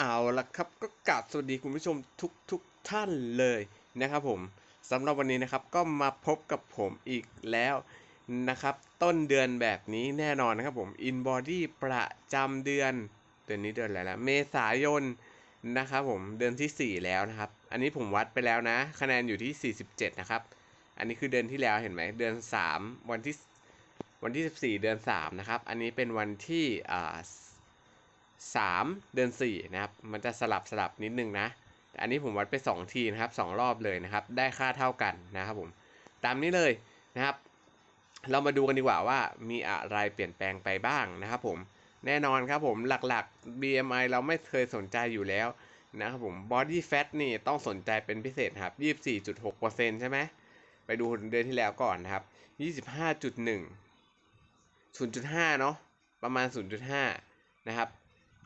เอาละครับก็กราบสวัสดีคุณผู้ชมทุกทุกท่านเลยนะครับผมสำหรับวันนี้นะครับก็มาพบกับผมอีกแล้วนะครับ ต้นเดือนแบบนี้แน่นอนนะครับผม InBody ประจำเดือนเดือนนี้เดือนอะไรละเมษายนนะครับผมเดือนทีสี่ 4 แล้วนะครับ อันนี้ผมวัดไปแล้วนะ คะแนนอยู่ที่ 47 นะครับ อันนี้คือเดือนที่แล้วเห็นไหมเดือน 3 วันที่วันที่ 14 เดือน 3 นะครับ อันนี้เป็นวันที่อ่า สามเดือนสี่นะครับ มันจะสลับสลับนิดนึงนะ อันนี้ผมวัดไปสองทีนะครับสองรอบเลยนะครับ ได้ค่าเท่ากันนะครับผม ตามนี้เลยนะครับ เรามาดูกันดีกว่าว่ามีอะไรเปลี่ยนแปลงไปบ้างนะครับผม แน่นอนครับผมหลักๆ BMI เราไม่เคยสนใจอยู่แล้วนะครับผม Body Fat นี่ต้องสนใจเป็นพิเศษครับ 24.6%ใช่ไหม ไปดูเดือนที่แล้วก่อนนะครับ 25.1 0.5 เนาะ ประมาณ 0.5 นะครับ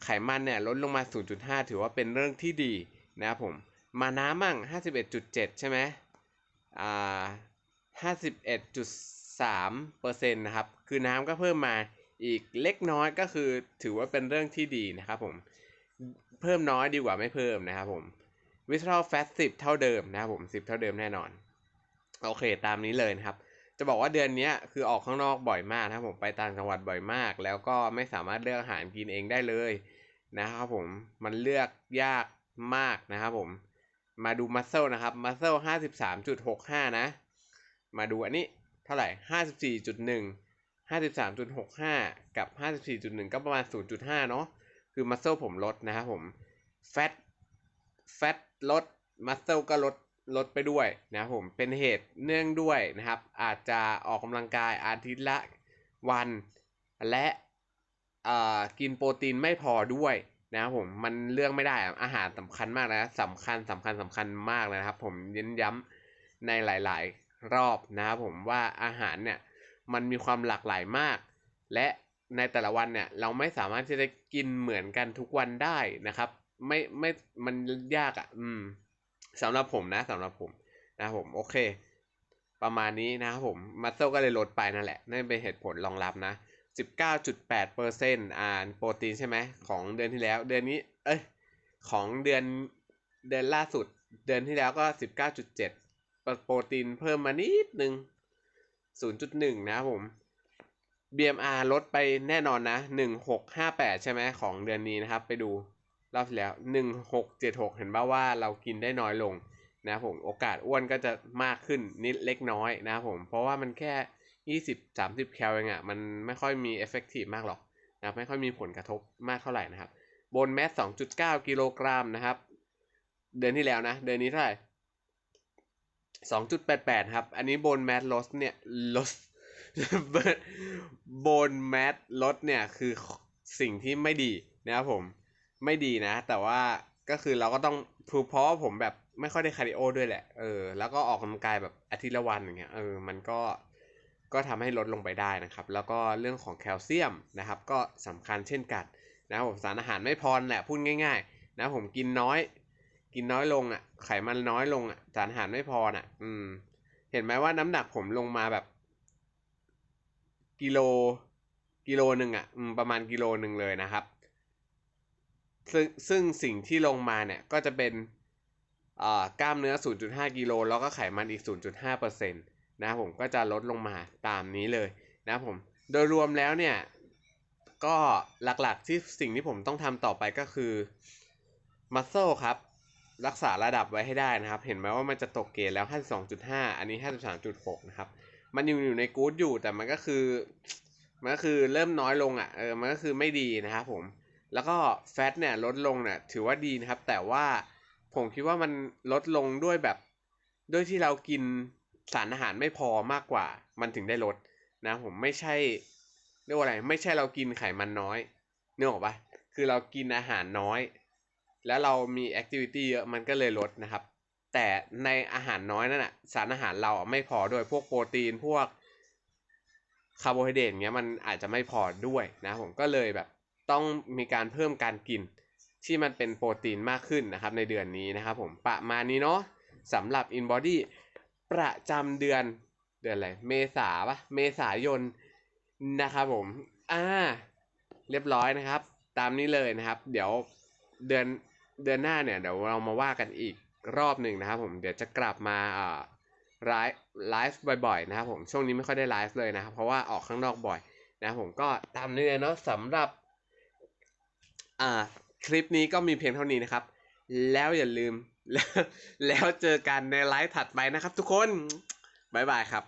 ไขมันเนี่ยลดลงมา 0.5 ถือว่าเป็นเรื่องที่ดีนะครับผม มาน้ำมั่ง 51.7 ใช่ไหมอ่า 51.3เปอร์เซ็นต์นะครับ คือน้ำก็เพิ่มมาอีกเล็กน้อยก็คือถือว่าเป็นเรื่องที่ดีนะครับผม เพิ่มน้อยดีกว่าไม่เพิ่มนะครับผม Visceral Fat 10 เท่าเดิมนะครับผม 10 เท่าเดิมแน่นอน โอเคตามนี้เลยนะครับ จะบอกว่าเดือนนี้คือออกข้างนอกบ่อยมากนะครับผมไปต่างจังหวัดบ่อยมาก แล้วก็ไม่สามารถเลือกอาหารกินเองได้เลย นะครับผมมันเลือกยากมากนะครับผมมาดูมัสเซลนะครับมัสเซลห้าสิบสามจุดหกห้านะ มาดูอันนี้เท่าไหร่ห้าสิบสี่จุดหนึ่งห้าสิบสามจุดหกห้ากับห้าสิบสี่จุดหนึ่งก็ประมาณศูนย์จุดห้าเนาะคือมัสเซลผมลดนะครับผมแฟตแฟตลดมัสเซลก็ลดลดไปด้วยนะครับผมเป็นเหตุเนื่องด้วยนะครับ อาจจะออกกำลังกายอาทิตย์ละวัน และ กินโปรตีนไม่พอด้วยนะครับผมมันเลือกไม่ได้อะอาหารสำคัญมากนะสำคัญสำคัญสำคัญมากเลยนะครับ ผมเน้นย้ำในหลาย ๆ รอบนะครับผมว่าอาหารเนี่ยมันมีความหลากหลายมาก และในแต่ละวันเนี่ยเราไม่สามารถที่จะกินเหมือนกันทุกวันได้นะครับ ไม่ไม่มันยากอะ่ะอืมสำหรับผมนะสำหรับผมนะครับผมโอเค ประมาณนี้นะครับผมมัสเซลก็เลยลดไปนั่นแหละนั่นเป็นเหตุผลรองรับนะ 19.8เปอร์เซ็นต์อ่านโปรตีนใช่ไหมของเดือนที่แล้ว เดือนนี้ เอ้ย ของเดือนเดือนล่าสุด เดือนที่แล้วก็ 19.7 โปรตีนเพิ่มมานิดนึง 0.1 นะครับผม BMR ลดไปแน่นอนนะ 1658 ใช่ไหมของเดือนนี้นะครับ ไปดูรอบที่แล้ว 1676 เห็นบ้าว่าเรากินได้น้อยลงนะผม โอกาสอ้วนก็จะมากขึ้นนิดเล็กน้อยนะผม เพราะว่ามันแค่ 20 30แคลเองอะ่ะมันไม่ค่อยมีเอฟเฟกตีฟมากหรอกนะครับไม่ค่อยมีผลกระทบมากเท่าไหร่นะครับ บนแมส2.9กิโลกรัมนะครับ เดือนที่แล้วนะ เดือนนี้เท่าไหร่2.88ครับ อันนี้บนแมสลดเนี่ยลดบนแมสลดเนี่ยคือสิ่งที่ไม่ดีนะครับผมไม่ดีนะ แต่ว่าก็คือเราก็ต้องเพราะว่าผมแบบไม่ค่อยได้คาร์ดิโอด้วยแหละ เออ แล้วก็ออกกำลังกายแบบอาทิตย์ละวันอย่างเงี้ย เออ มันก็ ก็ทำให้ลดลงไปได้นะครับ แล้วก็เรื่องของแคลเซียมนะครับ ก็สำคัญเช่นกันนะครับผมสารอาหารไม่พอแหละพูดง่าย ๆ นะผมกินน้อย กินน้อยลงอะ ไขมันน้อยลงอะ สารอาหารไม่พอน่ะ อืม เห็นไหมว่าน้ำหนักผมลงมาแบบ กิโลกิโลหนึ่งอะประมาณกิโลหนึ่งเลยนะครับ ซึ่งซึ่งสิ่งที่ลงมาเนี่ยก็จะเป็นกล้ามเนื้อ 0.5 กิโลแล้วก็ไขมันอีก 0.5เปอร์เซ็ นะผมก็จะลดลงมาตามนี้เลยนะผมโดยรวมแล้วเนี่ยก็หลักๆที่สิ่งที่ผมต้องทำต่อไปก็คือมัสเซลครับรักษาระดับไว้ให้ได้นะครับ เห็นไหมว่ามันจะตกเกณฑ์แล้ว 52.5 อันนี้ 53.6 นะครับ มันยังอยู่ในกู๊ดอยู่แต่มันก็คือ มันก็คือเริ่มน้อยลงอะเออมันก็คือไม่ดีนะครับผม แล้วก็แฟตเนี่ยลดลงเนี่ยถือว่าดีนะครับ แต่ว่าผมคิดว่ามันลดลงด้วยแบบด้วยที่เรากิน สารอาหารไม่พอมากกว่า มันถึงได้ลดนะผมไม่ใช่เรียกว่าอะไร ไม่ใช่เรากินไขมันน้อยเนึกออกปะคือเรากินอาหารน้อย แล้วเรามีแอคทิวิตี้เยอะมันก็เลยลดนะครับ แต่ในอาหารน้อยนั่นแหะสารอาหารเราไม่พอด้วยพวกโปรตีนพวกคาร์โบไฮเดรตเงี้ยมันอาจจะไม่พอด้วยนะผมก็เลยแบบต้องมีการเพิ่มการกินที่มันเป็นโปรตีนมากขึ้นนะครับในเดือนนี้นะครับผมประมาณนี้เนาะสำหรับ InBody ประจำเดือนเดือนอะไร เมษาปะเมษายนนะครับผม อ่า เรียบร้อยนะครับ ตามนี้เลยนะครับ เดี๋ยวเดือนเดือนหน้าเนี่ย เดี๋ยวเรามาว่ากันอีกรอบหนึ่งนะครับ ผม เดี๋ยวจะกลับมาอ่าไลฟ์ไลฟ์บ่อยๆนะครับผม ช่วงนี้ไม่ค่อยได้ไลฟ์เลยนะครับ เพราะว่าออกข้างนอกบ่อยนะครับผมก็ตามนี้เลยเนาะสำหรับ อ่า คลิปนี้ก็มีเพียงเท่านี้นะครับ แล้วอย่าลืม แล้วเจอกันในไลฟ์ถัดไปนะครับทุกคน บ๊ายบายครับ